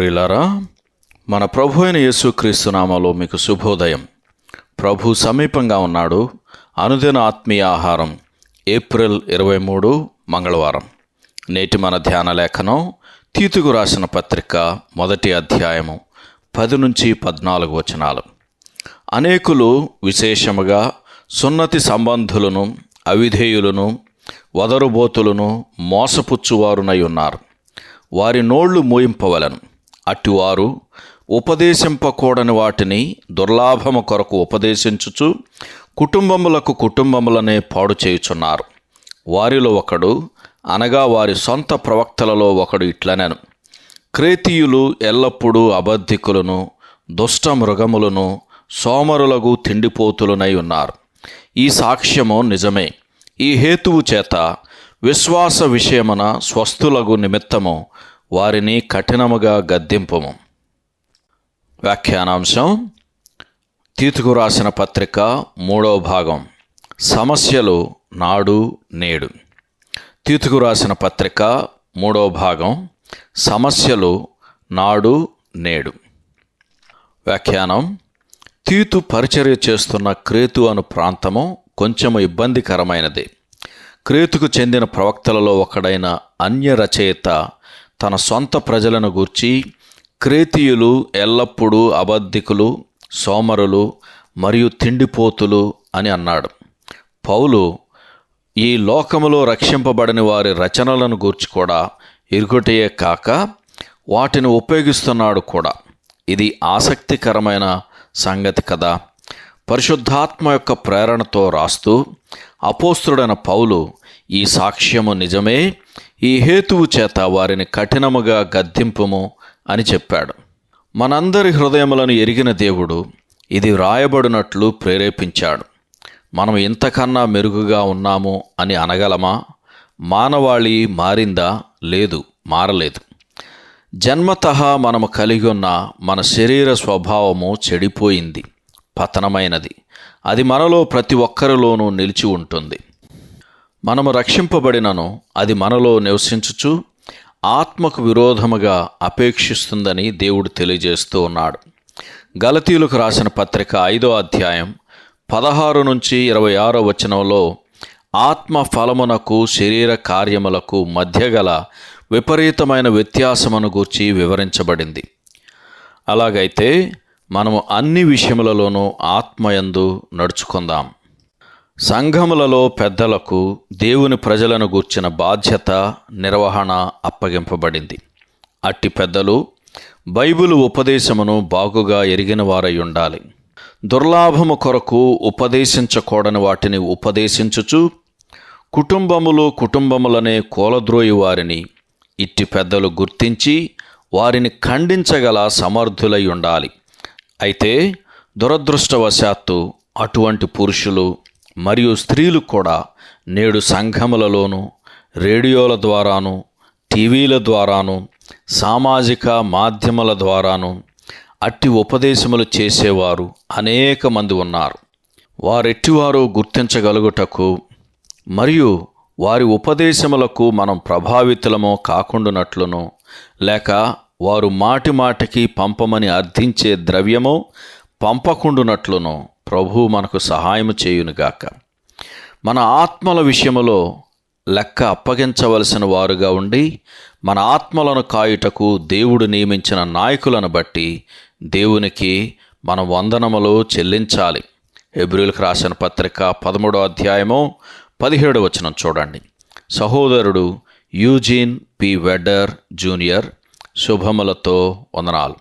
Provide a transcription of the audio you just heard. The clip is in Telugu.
ప్రియులారా మన ప్రభు అయిన యేసుక్రీస్తు నామాలో మీకు శుభోదయం. ప్రభు సమీపంగా ఉన్నాడు. అనుదిన ఆత్మీయ ఆహారం ఏప్రిల్ ఇరవై మూడు మంగళవారం. నేటి మన ధ్యాన లేఖనం తీతుకు రాసిన పత్రిక మొదటి అధ్యాయము పది నుంచి పద్నాలుగు వచనాలు. అనేకులు విశేషముగా సున్నతి సంబంధులను అవిధేయులను వదరుబోతులను మోసపుచ్చువారునై ఉన్నారు. వారి నోళ్ళు మూయింపవలను. అట్టివారు ఉపదేశింపకూడని వాటిని దుర్లాభము కొరకు ఉపదేశించుచు కుటుంబములకు కుటుంబములనే పాడు చేయుచున్నారు. వారిలో ఒకడు అనగా వారి సొంత ప్రవక్తలలో ఒకడు ఇట్లనెను. క్రేతీయులు ఎల్లప్పుడూ అబద్ధికులను దుష్ట మృగములను సోమరులకు తిండిపోతులనై ఉన్నారు. ఈ సాక్ష్యము నిజమే. ఈ హేతువు చేత విశ్వాస విషయమున స్వస్థులగు నిమిత్తము వారిని కఠినముగా గద్దింపము. వ్యాఖ్యానాంశం తీతుకు రాసిన పత్రిక మూడవ భాగం సమస్యలు నాడు నేడు. తీతుకు రాసిన పత్రిక మూడవ భాగం సమస్యలు నాడు నేడు. వ్యాఖ్యానం తీతు పరిచర్య చేస్తున్న క్రేతు అను ప్రాంతము కొంచెము ఇబ్బందికరమైనది. క్రేతుకు చెందిన ప్రవక్తలలో ఒకడైన అన్య రచయిత తన సొంత ప్రజలను గూర్చి క్రేతీయులు ఎల్లప్పుడూ అబద్ధికులు సోమరులు మరియు తిండిపోతులు అని అన్నాడు. పౌలు ఈ లోకములో రక్షింపబడని వారి రచనలను గూర్చి కూడా ఇరుకుటయే కాక వాటిని ఉపయోగిస్తున్నాడు కూడా. ఇది ఆసక్తికరమైన సంగతి కదా. పరిశుద్ధాత్మ యొక్క ప్రేరణతో రాస్తూ అపోస్తుడైన పౌలు ఈ సాక్ష్యము నిజమే ఈ హేతువు చేత వారిని కఠినముగా గద్దింపుము అని చెప్పాడు. మనందరి హృదయములను ఎరిగిన దేవుడు ఇది వ్రాయబడినట్లు ప్రేరేపించాడు. మనం ఇంతకన్నా మెరుగుగా ఉన్నాము అని అనగలమా? మానవాళి మారిందా? లేదు మారలేదు. జన్మతః మనము కలిగి ఉన్న మన శరీర స్వభావము చెడిపోయింది. పతనమైనది. అది మనలో ప్రతి ఒక్కరిలోనూ నిలిచి ఉంటుంది. మనము రక్షింపబడినను అది మనలో నివసించుచు ఆత్మకు విరోధముగా అపేక్షిస్తుందని దేవుడు తెలియజేస్తూ ఉన్నాడు. గలతీలకు రాసిన పత్రిక ఐదో అధ్యాయం పదహారు నుంచి ఇరవై ఆరో వచనంలో ఆత్మ ఫలమునకు శరీర కార్యములకు మధ్య గల విపరీతమైన వ్యత్యాసమును గూర్చి వివరించబడింది. అలాగైతే మనము అన్ని విషయములలోనూ ఆత్మయందు నడుచుకుందాం. సంఘములలో పెద్దలకు దేవుని ప్రజలను గూర్చిన బాధ్యత నిర్వహణ అప్పగింపబడింది. అట్టి పెద్దలు బైబిలు ఉపదేశమును బాగుగా ఎరిగిన వారై ఉండాలి. దుర్లాభము కొరకు ఉపదేశించకూడని వాటిని ఉపదేశించుచు కుటుంబములు కుటుంబములనే కూలద్రోయి వారిని ఇట్టి పెద్దలు గుర్తించి వారిని ఖండించగల సమర్థులై ఉండాలి. అయితే దురదృష్టవశాత్తు అటువంటి పురుషులు మరియు స్త్రీలు కూడా నేడు సంఘములలోనూ రేడియోల ద్వారాను టీవీల ద్వారాను సామాజిక మాధ్యమాల ద్వారాను అట్టి ఉపదేశములు చేసేవారు అనేక మంది ఉన్నారు. వారెట్టివారు గుర్తించగలుగుటకు మరియు వారి ఉపదేశములకు మనం ప్రభావితులమో కాకుండానట్లును లేక వారు మాటి మాటికి పంపమని అర్థించే ద్రవ్యమో పంపకుండునట్లును ప్రభువు మనకు సహాయం చేయునుగాక. మన ఆత్మల విషయములో లెక్క అప్పగించవలసిన వారుగా ఉండి మన ఆత్మలను కాయుటకు దేవుడు నియమించిన నాయకులను బట్టి దేవునికి మన వందనములు చెల్లించాలి. ఎబ్రిల్కి రాసిన పత్రిక పదమూడో అధ్యాయము పదిహేడు వచనం చూడండి. సహోదరుడు యూజీన్ పి వెడర్ జూనియర్ శుభములతో వందనాలు